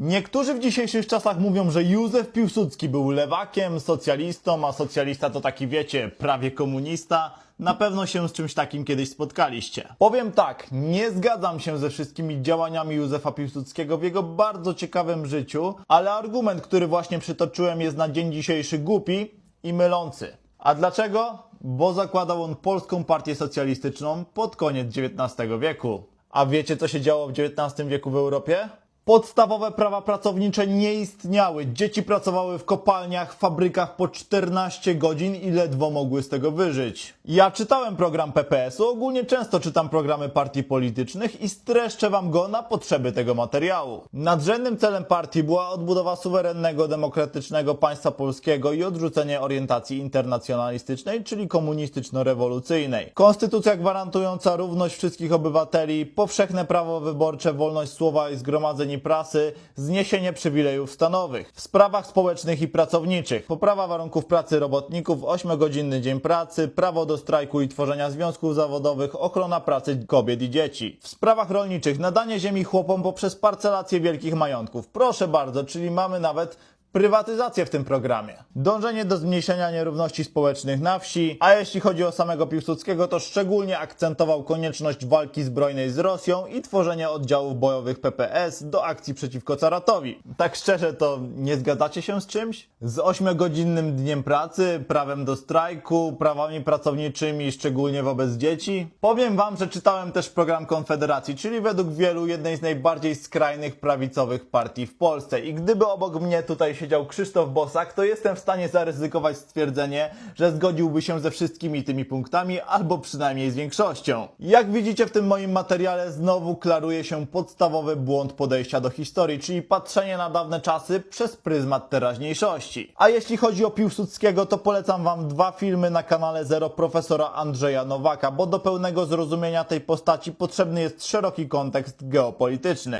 Niektórzy w dzisiejszych czasach mówią, że Józef Piłsudski był lewakiem, socjalistą, a socjalista to taki wiecie, prawie komunista. Na pewno się z czymś takim kiedyś spotkaliście. Powiem tak, nie zgadzam się ze wszystkimi działaniami Józefa Piłsudskiego w jego bardzo ciekawym życiu, ale argument, który właśnie przytoczyłem jest na dzień dzisiejszy głupi i mylący. A dlaczego? Bo zakładał on Polską Partię Socjalistyczną pod koniec XIX wieku. A wiecie, co się działo w XIX wieku w Europie? Podstawowe prawa pracownicze nie istniały. Dzieci pracowały w kopalniach, fabrykach po 14 godzin i ledwo mogły z tego wyżyć. Ja czytałem program PPS-u, ogólnie często czytam programy partii politycznych i streszczę wam go na potrzeby tego materiału. Nadrzędnym celem partii była odbudowa suwerennego, demokratycznego państwa polskiego i odrzucenie orientacji internacjonalistycznej, czyli komunistyczno-rewolucyjnej. Konstytucja gwarantująca równość wszystkich obywateli, powszechne prawo wyborcze, wolność słowa i zgromadzeń prasy, zniesienie przywilejów stanowych. W sprawach społecznych i pracowniczych, poprawa warunków pracy robotników, 8-godzinny dzień pracy, prawo do strajku i tworzenia związków zawodowych, ochrona pracy kobiet i dzieci. W sprawach rolniczych, nadanie ziemi chłopom poprzez parcelację wielkich majątków. Proszę bardzo, czyli mamy nawet prywatyzację w tym programie. Dążenie do zmniejszenia nierówności społecznych na wsi, a jeśli chodzi o samego Piłsudskiego, to szczególnie akcentował konieczność walki zbrojnej z Rosją i tworzenie oddziałów bojowych PPS do akcji przeciwko caratowi. Tak szczerze, to nie zgadzacie się z czymś? Z 8-godzinnym dniem pracy, prawem do strajku, prawami pracowniczymi, szczególnie wobec dzieci? Powiem wam, że czytałem też program Konfederacji, czyli według wielu jednej z najbardziej skrajnych prawicowych partii w Polsce. I gdyby obok mnie tutaj siedział Krzysztof Bosak, to jestem w stanie zaryzykować stwierdzenie, że zgodziłby się ze wszystkimi tymi punktami, albo przynajmniej z większością. Jak widzicie w tym moim materiale, znowu klaruje się podstawowy błąd podejścia do historii, czyli patrzenie na dawne czasy przez pryzmat teraźniejszości. A jeśli chodzi o Piłsudskiego, to polecam wam dwa filmy na kanale Zero profesora Andrzeja Nowaka, bo do pełnego zrozumienia tej postaci potrzebny jest szeroki kontekst geopolityczny.